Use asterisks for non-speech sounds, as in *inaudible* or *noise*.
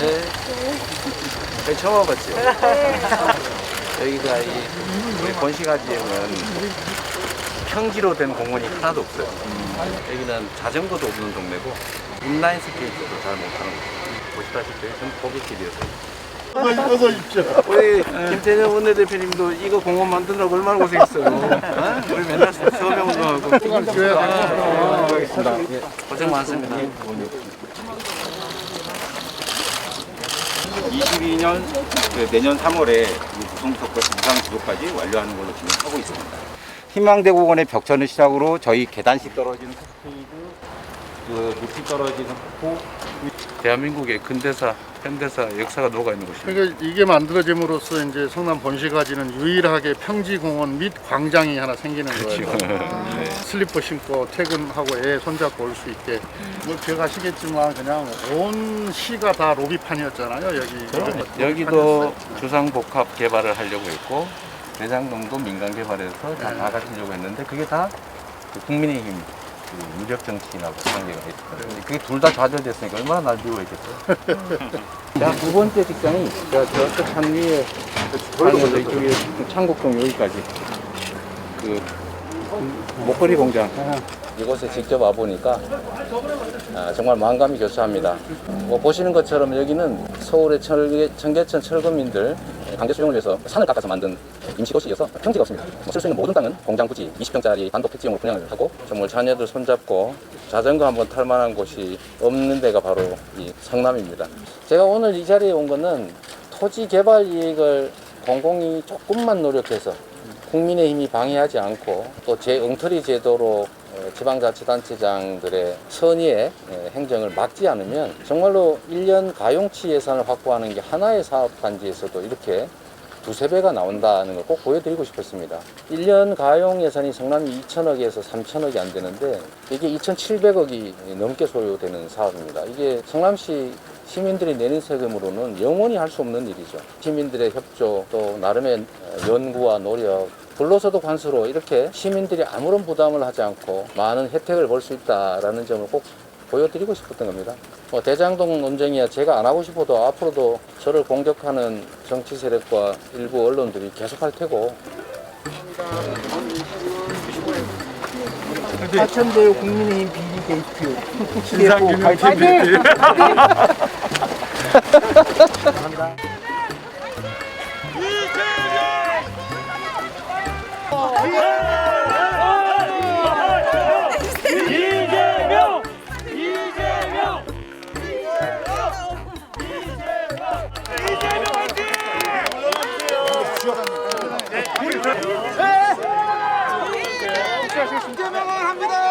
네. 네, 처음 와봤죠? 여기가 이 우리 본시가 지역은 평지로 된 공원이 하나도 없어요. 여기는 자전거도 없는 동네고 인라인 스케이트도 잘 못하는 곳. 보시다시피 전부 고객길이어서. 어서 입죠. 우리 김태년 원내대표님도 이거 공원 만드느라고 얼마나 고생했어요. 어? 우리 맨날 서명운동하고 하겠습니다. 예, 고생 많습니다. 22년 그 내년 3월에 무성부터부터 정상 구조까지 완료하는 걸로 진행하고 있습니다. 희망대공원의 벽천을 시작으로 저희 계단식 떨어지는 스피드, 그 높이 떨어지는 폭포, 대한민국의 근대사, 현대사, 역사가 녹아 있는 곳입니다. 그러니까 이게 만들어짐으로써 이제 성남 본시가지는 유일하게 평지 공원 및 광장이 하나 생기는 거예요. *laughs* 네. 슬리퍼 신고 퇴근하고 애 손잡고 올 수 있게. 뭐 기억하시겠지만 그냥 온 시가 다 로비판이었잖아요. 여기. 여기도 주상복합 개발을 하려고 했고 대장동도 민간 개발해서 다, 다 갖추려고 했는데 그게 다그 국민의힘 그 무력 정치인하고 관계가 있었거든요. 그게 둘 다 좌절됐으니까 얼마나 날 미워했겠어요. 제가 두 번째 직장이 제가 저쪽 산 위에 저희도 이쪽에 창곡동 여기까지 그 목걸이 공장 이곳에 직접 와 보니까 아, 정말 마음감이 교차합니다. 뭐 보시는 것처럼 여기는 서울의 철개, 청계천 철거민들 강제 수용을 위해서 산을 깎아서 만든 임시도시여서 평지가 없습니다. 뭐쓸수 있는 모든 땅은 공장 부지 20평짜리 단독 택지용으로 분양을 하고 정말 자녀들 손잡고 자전거 한번 탈 만한 곳이 없는 데가 바로 이 성남입니다. 제가 오늘 이 자리에 온 거는 토지 개발 이익을 공공이 조금만 노력해서 국민의 힘이 방해하지 않고 또제 엉터리 제도로 어, 지방자치단체장들의 선의의 예, 행정을 막지 않으면 정말로 1년 가용치 예산을 확보하는 게 하나의 사업 단지에서도 이렇게 두세 배가 나온다는 걸 꼭 보여드리고 싶었습니다. 1년 가용 예산이 성남이 2천억에서 3천억이 안 되는데 이게 2,700억이 넘게 소요되는 사업입니다. 이게 성남시 시민들이 내는 세금으로는 영원히 할 수 없는 일이죠. 시민들의 협조 또 나름의 연구와 노력 불로소득 관수로 이렇게 시민들이 아무런 부담을 하지 않고 많은 혜택을 볼 수 있다라는 점을 꼭 보여드리고 싶었던 겁니다. 뭐 대장동 논쟁이야 제가 안 하고 싶어도 앞으로도 저를 공격하는 정치 세력과 일부 언론들이 계속할 테고 하천대유 국민의힘 비리 게이트 신상균 TV. 감사합니다. 이재명 합니다.